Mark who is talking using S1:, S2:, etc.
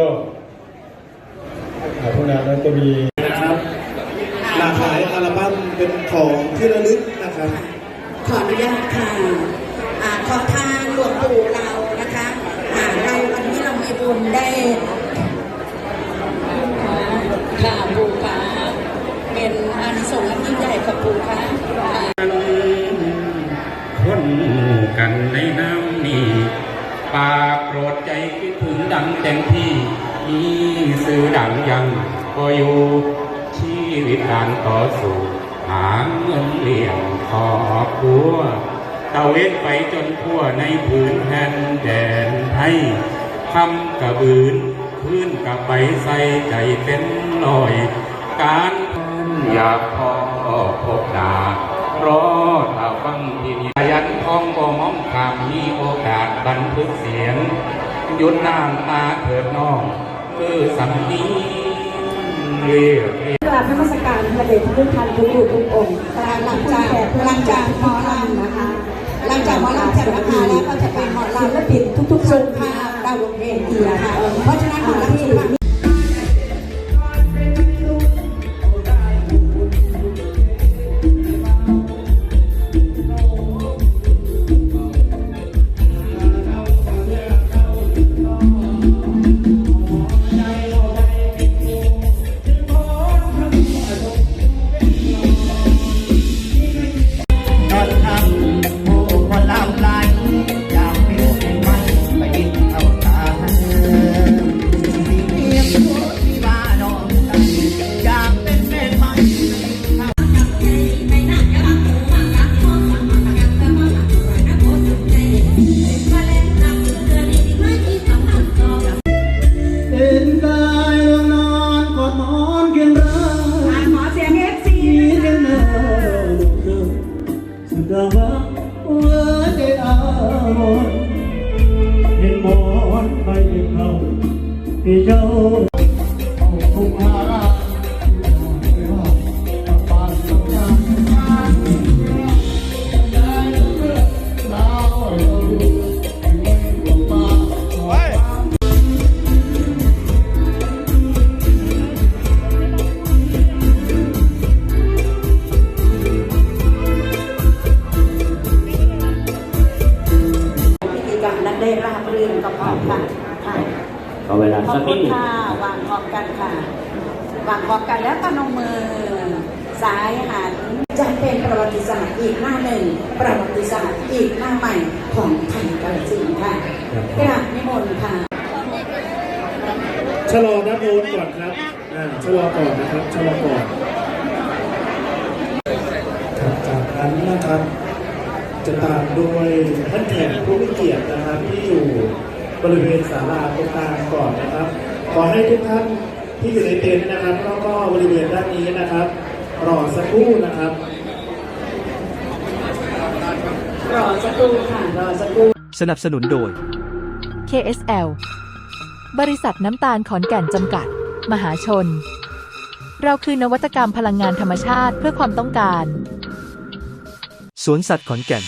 S1: โยกอ่าพวกนั้นนั้นจะมี
S2: นะครับหลากหลายอัลบั้มเป็นของที่ระลึกนะครับ
S3: ขออนุญาตค่ะอ่าขอทานหลวงปู่เรานะคะอ่าเราวันนี้เรามีบุญได้ค่ะปู่ค่ะเป็นอานิสงส์อันยิ่งใหญ่ค่ะปู่ค่ะอ่า
S4: คนหมู่กันในน้ำนี้ปากโปรดใจคิ ดังเต็มที่มีสื่อดังยังก็อยู่ชีวิตการต่อสู้หาเงินเลี้ยงครอบครัวตะเวนไปจนทั่วในพื้นแผ่นแดนไทยคำกระบืนพื้นกับใบใส่ใจเต็มลอย การอยากพอพบดารอถ้าฟังทีนี้ยัน หยุดน้ำตาเถิดน้องคือสำนีเรียก
S5: กราบนมัสการพระเดชพระคุณท่านทุกรูปทุกองค์
S3: หลังจากหลังจากขอลา หัว
S6: ใจ
S2: อาวรณ์เห็นหมอนไปเขาที่เจ้า
S3: ได้ราบรื่นกับพร้อมค่ะค่ะ
S6: ขอเวลา
S3: ขอ
S6: สั
S3: บ
S6: ก
S3: คุ
S6: นิด
S3: ณ
S6: หนึ่ง
S3: ค่ะวางพร้อมกันค่ะวางพร้อมกันแล้วก็นมมือซ้ายหันจะเป็นประวัติศาสตร์อีกหน้าหนึ่ง ประวัติศาสตร์อีกหน้าใหม่ของไทยกาลสินธุ์ค่ะกราบนิมนต์ค่ะ
S2: ชะลอด้านโน้นก่อนครับอ่าชะลอก่อนนะครับชะลอก่อน ครับจากนั้นนะครับ จะตามด้วยท่านแขกผู้มีเกียรตินะครับที่อยู่บริเวณศาลาตรงกลางก่อนนะครับ ขอให้ทุกท่านที่อยู่ในเต็นท์นะครับแล้วก็บริเวณด้านนี้นะครับ รอสักครู่นะครับ
S3: รอสักครู่ค่ะรอสักครู่
S7: สนับสนุนโดย KSL บริษัทน้ำตาลขอนแก่นจำกัด มหาชน เราคือนวัตกรรมพลังงานธรรมชาติเพื่อความต้องการ
S8: สวนสัตว์ขอนแก่น